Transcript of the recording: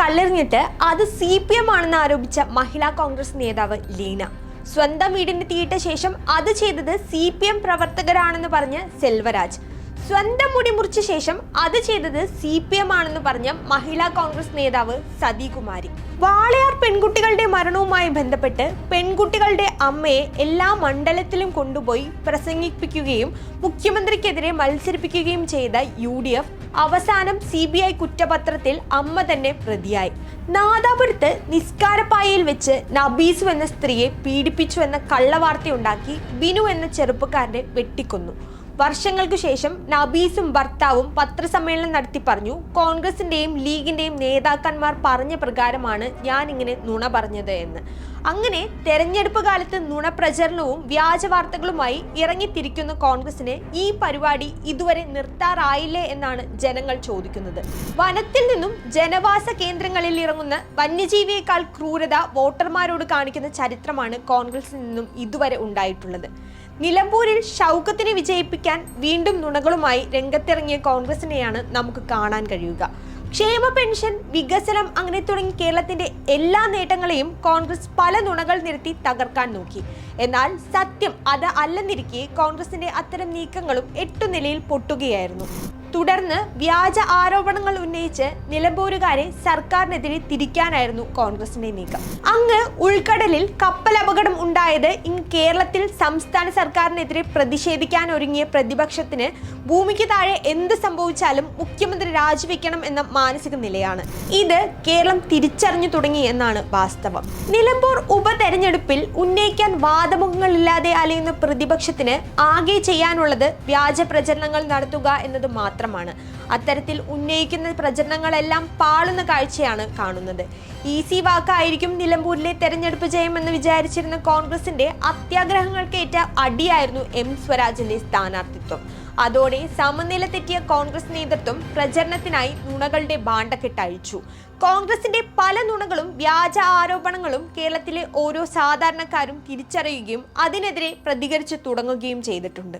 കല്ലെറിഞ്ഞിട്ട് അത് C P M ആണെന്ന് ആരോപിച്ച മഹിളാ കോൺഗ്രസ് നേതാവ് ലീന. സ്വന്തം വീടിന് തീയിട്ട ശേഷം അത് ചെയ്തത് സി പി എം പ്രവർത്തകരാണെന്ന് പറഞ്ഞ് സെൽവരാജ്. സ്വന്തം മുടി മുറിച്ച ശേഷം അത് ചെയ്തത് സി പി എം ആണെന്ന് പറഞ്ഞ മഹിളാ കോൺഗ്രസ് നേതാവ് സതികുമാരി. വാളയാർ പെൺകുട്ടികളുടെ മരണവുമായി ബന്ധപ്പെട്ട് പെൺകുട്ടികളുടെ അമ്മയെ എല്ലാ മണ്ഡലത്തിലും കൊണ്ടുപോയി പ്രസംഗിപ്പിക്കുകയും മുഖ്യമന്ത്രിക്കെതിരെ മത്സരിപ്പിക്കുകയും ചെയ്ത യു ഡി എഫ് അവസാനം സി ബി ഐ കുറ്റപത്രത്തിൽ അമ്മ തന്നെ പ്രതിയായി. നാദാപുരത്ത് നിസ്കാരപ്പായയിൽ വെച്ച് നബീസു എന്ന സ്ത്രീയെ പീഡിപ്പിച്ചു എന്ന കള്ളവാർത്തയുണ്ടാക്കി ബിനു എന്ന ചെറുപ്പക്കാരനെ വെട്ടിക്കൊന്നു. വർഷങ്ങൾക്കു ശേഷം നബീസും ഭർത്താവും പത്രസമ്മേളനം നടത്തി പറഞ്ഞു കോൺഗ്രസിന്റെയും ലീഗിന്റെയും നേതാക്കന്മാർ പറഞ്ഞ പ്രകാരമാണ് ഞാൻ ഇങ്ങനെ നുണ പറഞ്ഞത് എന്ന്. അങ്ങനെ തെരഞ്ഞെടുപ്പ് കാലത്ത് നുണപ്രചരണവും വ്യാജ വാർത്തകളുമായി ഇറങ്ങിത്തിരിക്കുന്ന കോൺഗ്രസിന് ഈ പരിപാടി ഇതുവരെ നിർത്താറായില്ലേ എന്നാണ് ജനങ്ങൾ ചോദിക്കുന്നത്. വനത്തിൽ നിന്നും ജനവാസ കേന്ദ്രങ്ങളിൽ ഇറങ്ങുന്ന വന്യജീവിയേക്കാൾ ക്രൂരത വോട്ടർമാരോട് കാണിക്കുന്ന ചരിത്രമാണ് കോൺഗ്രസിൽ നിന്നും ഇതുവരെ ഉണ്ടായിട്ടുള്ളത്. നിലമ്പൂരിൽ ഷൗക്കത്തിനെ വിജയിപ്പിക്കാൻ വീണ്ടും നുണകളുമായി രംഗത്തിറങ്ങിയ കോൺഗ്രസിനെയാണ് നമുക്ക് കാണാൻ കഴിയുക. ക്ഷേമ പെൻഷൻ വികസനം അങ്ങനെ തുടങ്ങി കേരളത്തിന്റെ എല്ലാ നേട്ടങ്ങളെയും കോൺഗ്രസ് പല നുണകൾ നിരത്തി തകർക്കാൻ നോക്കി. എന്നാൽ സത്യം അത് അല്ലെന്നിരിക്കെ കോൺഗ്രസിന്റെ അത്തരം നീക്കങ്ങളും എട്ടു നിലയിൽ പൊട്ടുകയായിരുന്നു. തുടർന്ന് വ്യാജ ആരോപണങ്ങൾ ഉന്നയിച്ച് നിലമ്പൂരുകാരെ സർക്കാരിനെതിരെ തിരിക്കാനായിരുന്നു കോൺഗ്രസിന്റെ നീക്കം. അങ്ങ് ഉൾക്കടലിൽ കപ്പൽ അപകടം ഉണ്ടായത് ഇന്ന് കേരളത്തിൽ സംസ്ഥാന സർക്കാരിനെതിരെ പ്രതിഷേധിക്കാൻ ഒരുങ്ങിയ പ്രതിപക്ഷത്തിന് ഭൂമിക്ക് താഴെ എന്ത് സംഭവിച്ചാലും മുഖ്യമന്ത്രി രാജിവെക്കണം എന്ന മാനസിക നിലയാണ്. ഇത് കേരളം തിരിച്ചറിഞ്ഞു തുടങ്ങി എന്നാണ് വാസ്തവം. നിലമ്പൂർ ഉപതെരഞ്ഞെടുപ്പിൽ ഉന്നയിക്കാൻ വാദമുഖങ്ങളില്ലാതെ അലയുന്ന പ്രതിപക്ഷത്തിന് ആകെ ചെയ്യാനുള്ളത് വ്യാജ പ്രചരണങ്ങൾ നടത്തുക എന്നത് മാത്രമാണ്. അത്തരത്തിൽ ഉന്നയിക്കുന്ന പ്രചരണങ്ങളെല്ലാം പാളുന്ന കാഴ്ചയാണ് കാണുന്നത്. ഈസി വാക്കായിരിക്കും നിലമ്പൂരിലെ തെരഞ്ഞെടുപ്പ് ജയമെന്ന് വിചാരിച്ചിരുന്ന കോൺഗ്രസിന്റെ അത്യാഗ്രഹങ്ങൾക്കേറ്റ അടിയായിരുന്നു എം സ്വരാജിന്റെ സ്ഥാനാർത്ഥിത്വം. അതോടെ സമനില തെറ്റിയ കോൺഗ്രസ് നേതൃത്വം പ്രചരണത്തിനായി നുണകളുടെ ബാണ്ടക്കെട്ട് അഴിച്ചു. കോൺഗ്രസിന്റെ പല നുണകളും വ്യാജ ആരോപണങ്ങളും കേരളത്തിലെ ഓരോ സാധാരണക്കാരും തിരിച്ചറിയുകയും അതിനെതിരെ പ്രതികരിച്ചു തുടങ്ങുകയും ചെയ്തിട്ടുണ്ട്.